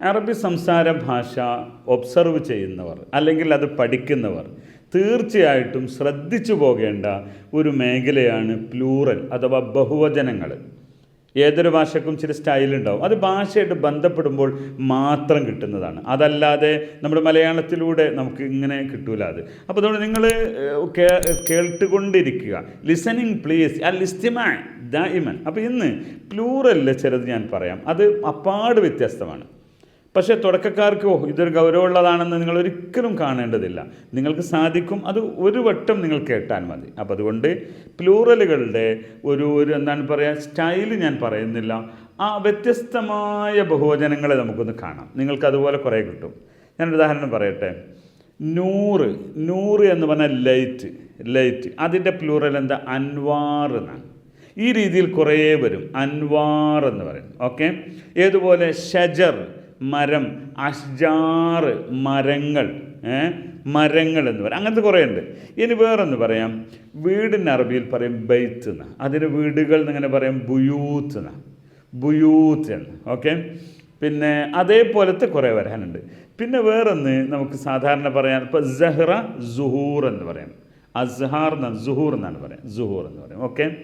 അറബി സംസാര ഭാഷ ഒബ്സർവ് ചെയ്യുന്നവർ അല്ലെങ്കിൽ അത് പഠിക്കുന്നവർ തീർച്ചയായിട്ടും ശ്രദ്ധിച്ചു പോകേണ്ട ഒരു മേഖലയാണ് പ്ലൂറൽ അഥവാ ബഹുവചനങ്ങൾ. ഏതൊരു ഭാഷക്കും ചില സ്റ്റൈലുണ്ടാവും അത് ഭാഷയായിട്ട് ബന്ധപ്പെടുമ്പോൾ മാത്രം കിട്ടുന്നതാണ്. അതല്ലാതെ നമ്മുടെ മലയാളത്തിലൂടെ നമുക്ക് ഇങ്ങനെ കിട്ടൂല അത്. അപ്പോൾ അതുകൊണ്ട് നിങ്ങൾ കേട്ടുകൊണ്ടിരിക്കുക ലിസണിങ് പ്ലീസ് ആ ലിസ്റ്റിമാൻ ഇമൻ. അപ്പോൾ ഇന്ന് പ്ലൂറലിൽ ചിലത് ഞാൻ പറയാം. അത് അപ്പാട് വ്യത്യസ്തമാണ്. പക്ഷേ തുടക്കക്കാർക്ക് ഇതൊരു ഗൗരവമുള്ളതാണെന്ന് നിങ്ങൾ ഒരിക്കലും കാണേണ്ടതില്ല. നിങ്ങൾക്ക് സാധിക്കും അത് ഒരു വട്ടം നിങ്ങൾ കേട്ടാൽ മതി. അപ്പോൾ അതുകൊണ്ട് പ്ലൂറലുകളുടെ ഒരു ഒരു എന്താണ് പറയുക സ്റ്റൈൽ ഞാൻ പറയുന്നില്ല. ആ വ്യത്യസ്തമായ ബഹുവചനങ്ങളെ നമുക്കൊന്ന് കാണാം. നിങ്ങൾക്ക് അതുപോലെ കുറേ കിട്ടും. ഞാൻ ഉദാഹരണം പറയട്ടെ. നൂറ് നൂറ് എന്ന് പറഞ്ഞാൽ ലൈറ്റ് ലൈറ്റ്. അതിന്റെ പ്ലൂറൽ എന്താ? അൻവാർ എന്നാണ്. ഈ രീതിയിൽ കുറേ വരും. അൻവാർ എന്ന് പറയും. ഓക്കെ? ഏതുപോലെ? ഷജർ. മരം അഷ്ജാർ മരങ്ങൾ മരങ്ങൾ എന്ന് പറയും. അങ്ങനത്തെ കുറേ ഉണ്ട്. ഇനി വേറൊന്ന് പറയാം. വീടിന്റെ അറബിയിൽ പറയും ബെയ്ത്ത് എന്ന്. അതിന് വീടുകൾ എന്നിങ്ങനെ പറയും ബുയൂത്ത് എന്ന്. ബുയൂത്ത് എന്ന്. ഓക്കെ? പിന്നെ അതേപോലത്തെ കുറേ വരാനുണ്ട്. പിന്നെ വേറൊന്ന് നമുക്ക് സാധാരണ പറയാൻ ഇപ്പോൾ സഹ്റ സുഹൂർ എന്ന് പറയും. അസ്ഹാർ എന്നാണ് സുഹൂർ എന്നാണ് പറയാം. സുഹൂർ എന്ന് പറയും. ഓക്കെ?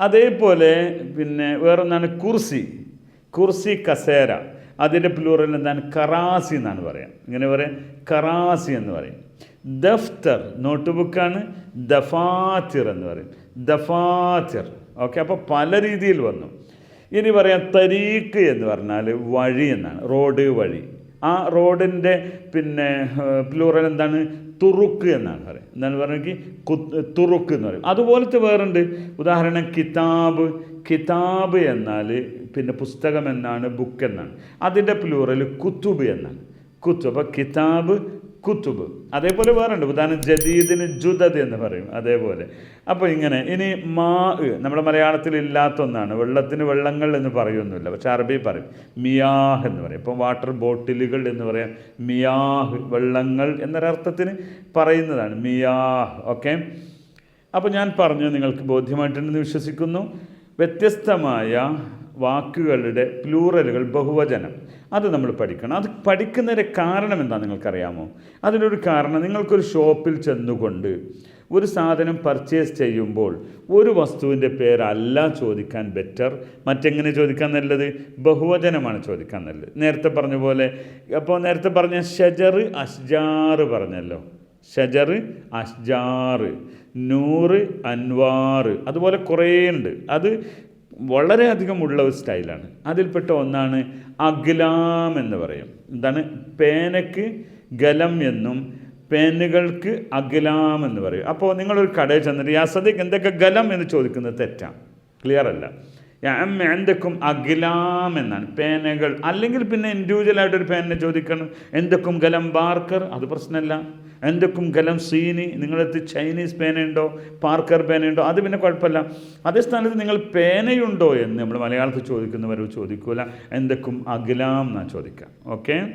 അതേപോലെ പിന്നെ വേറൊന്നാണ് കുർസി. കുർസി കസേര. അതിന്റെ പ്ലൂറൽ എന്താണ്? കറാസി എന്നാണ് പറയാം. ഇങ്ങനെ പറയാം കറാസി എന്ന് പറയും. ദഫ്തർ നോട്ട് ബുക്കാണ് ദഫാത്തിർ എന്ന് പറയും. ദഫാത്തിർ. ഓക്കെ അപ്പോൾ പല രീതിയിൽ വന്നു. ഇനി പറയാം തരീക്ക് എന്ന് പറഞ്ഞാൽ വഴി എന്നാണ്. റോഡ് വഴി. ആ റോഡിന്റെ പിന്നെ പ്ലൂറൽ എന്താണ്? തുറുക്ക് എന്നാണ് പറയുന്നത്. എന്താണ് പറയുന്നത് തുറുക്ക് എന്ന് പറയും അതുപോലത്തെ വേറുണ്ട് ഉദാഹരണം കിതാബ്. കിതാബ് എന്നാൽ പിന്നെ പുസ്തകം എന്നാണ് ബുക്ക് എന്നാണ്. അതിന്റെ പ്ലൂറൽ കുത്തുബ് എന്നാണ്. കുത്തുബ് അപ്പോൾ കിതാബ് കുത്തുബ്. അതേപോലെ വേറുണ്ട് ഉദാഹരണം ജദീദിന് ജുദദ് എന്ന് പറയും. അതേപോലെ. അപ്പോൾ ഇങ്ങനെ ഇനി മാ നമ്മുടെ മലയാളത്തിൽ ഇല്ലാത്ത ഒന്നാണ് വെള്ളത്തിന് വെള്ളങ്ങൾ എന്ന് പറയുമൊന്നുമില്ല പക്ഷെ അറബി പറയും. മിയാഹ് എന്ന് പറയും. ഇപ്പം വാട്ടർ ബോട്ടിലുകൾ എന്ന് പറയാം. മിയാഹ് വെള്ളങ്ങൾ എന്നൊരർത്ഥത്തിന് പറയുന്നതാണ്. മിയാഹ്. ഓക്കെ? അപ്പോൾ ഞാൻ പറഞ്ഞു നിങ്ങൾക്ക് ബോധ്യമായിട്ടുണ്ടെന്ന് വിശ്വസിക്കുന്നു. വ്യത്യസ്തമായ വാക്കുകളുടെ പ്ലൂറലുകൾ ബഹുവചനം. അത് നമ്മൾ പഠിക്കണം. അത് പഠിക്കുന്നതിന്റെ കാരണം എന്താ നിങ്ങൾക്കറിയാമോ? അതിനൊരു കാരണം നിങ്ങൾക്കൊരു ഷോപ്പിൽ ചെന്നുകൊണ്ട് ഒരു സാധനം പർച്ചേസ് ചെയ്യുമ്പോൾ ഒരു വസ്തുവിന്റെ പേരല്ല ചോദിക്കാൻ ബെറ്റർ മറ്റെങ്ങനെ ചോദിക്കാൻ നല്ലത്? ബഹുവചനമാണ് ചോദിക്കാൻ നല്ലത്. നേരത്തെ പറഞ്ഞ പോലെ അപ്പോൾ നേരത്തെ പറഞ്ഞ ഷജർ അഷ്ജാറ് പറഞ്ഞല്ലോ. ഷജർ അഷ്ജാറ്. നൂറ് അൻവാറ്. അതുപോലെ കുറേ ഉണ്ട് അത് വളരെയധികം ഉള്ള ഒരു സ്റ്റൈലാണ്. അതിൽപ്പെട്ട ഒന്നാണ് അഗ്ലാം എന്ന് പറയും. എന്താണ്? പേനയ്ക്ക് ഗലം എന്നും പേനുകൾക്ക് അഗ്ലാം എന്ന് പറയും. അപ്പോൾ നിങ്ങളൊരു കടയിൽ ചെന്നിട്ട് യാ സദീഖ് എന്തൊക്കെ ഗലം? എന്ന് ചോദിക്കുന്നത് തെറ്റാണ് ക്ലിയർ അല്ല. എന്തൊക്കും അഖിലാം എന്നാണ്. പേനകൾ. അല്ലെങ്കിൽ പിന്നെ ഇൻഡിവിജ്വലായിട്ടൊരു പേനെ ചോദിക്കണം. എന്തൊക്കും ഗലം ബാർക്കർ അത് പ്രശ്നമല്ല എന്തൊക്കും ഗലം സീനി? നിങ്ങളടുത്ത് ചൈനീസ് പേനയുണ്ടോ? പാർക്കർ പേനയുണ്ടോ? അത് പിന്നെ കുഴപ്പമില്ല. അതേ സ്ഥാനത്ത് നിങ്ങൾ പേനയുണ്ടോ എന്ന് നമ്മൾ മലയാളത്തിൽ ചോദിക്കുന്നവരോ ചോദിക്കൂല. എന്തൊക്കും അഖിലാം എന്നാണ് ചോദിക്കുക. ഓക്കെ?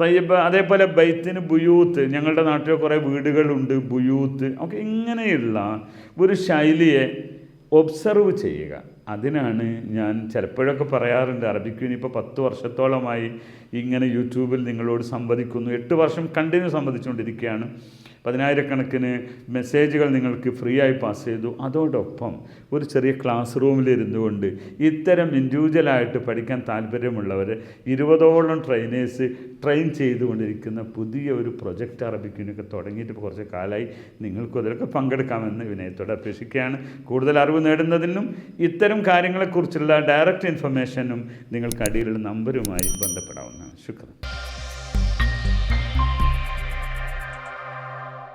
തയ്യബ് അതേപോലെ ബൈത്തിന് ബുയൂത്ത്. ഞങ്ങളുടെ നാട്ടിൽ കുറേ വീടുകളുണ്ട് ബുയൂത്ത്. ഒക്കെ ഇങ്ങനെയുള്ള ഒരു ശൈലിയെ ഒബ്സർവ് ചെയ്യുക. അതിനാണ് ഞാൻ ചിലപ്പോഴൊക്കെ പറയാറുണ്ട് അറബിക്ക് ഇനിയിപ്പോൾ പത്ത് വർഷത്തോളമായി ഇങ്ങനെ യൂട്യൂബിൽ നിങ്ങളോട് സംവദിക്കുന്നു. എട്ട് വർഷം കണ്ടിന്യൂ സംവദിച്ചുകൊണ്ടിരിക്കുകയാണ്. പതിനായിരക്കണക്കിന് മെസ്സേജുകൾ നിങ്ങൾക്ക് ഫ്രീ ആയി പാസ് ചെയ്തു. അതോടൊപ്പം ഒരു ചെറിയ ക്ലാസ് റൂമിലിരുന്നു കൊണ്ട് ഇത്തരം ഇൻഡിവിജ്വലായിട്ട് പഠിക്കാൻ താല്പര്യമുള്ളവർ ഇരുപതോളം ട്രെയിനേഴ്സ് ട്രെയിൻ ചെയ്തുകൊണ്ടിരിക്കുന്ന പുതിയ ഒരു പ്രൊജക്റ്റ് അറബിക്കിനൊക്കെ തുടങ്ങിയിട്ട് ഇപ്പോൾ കുറച്ച് കാലമായി നിങ്ങൾക്കും അതിലൊക്കെ പങ്കെടുക്കാമെന്ന് വിനയത്തോടെ അപേക്ഷിക്കുകയാണ്. കൂടുതൽ അറിവ് നേടുന്നതിനും ഇത്തരം കാര്യങ്ങളെക്കുറിച്ചുള്ള ഡയറക്റ്റ് ഇൻഫർമേഷനും നിങ്ങൾക്ക് അടിയിലുള്ള നമ്പരുമായി ബന്ധപ്പെടാവുന്നതാണ്. ശുക്രം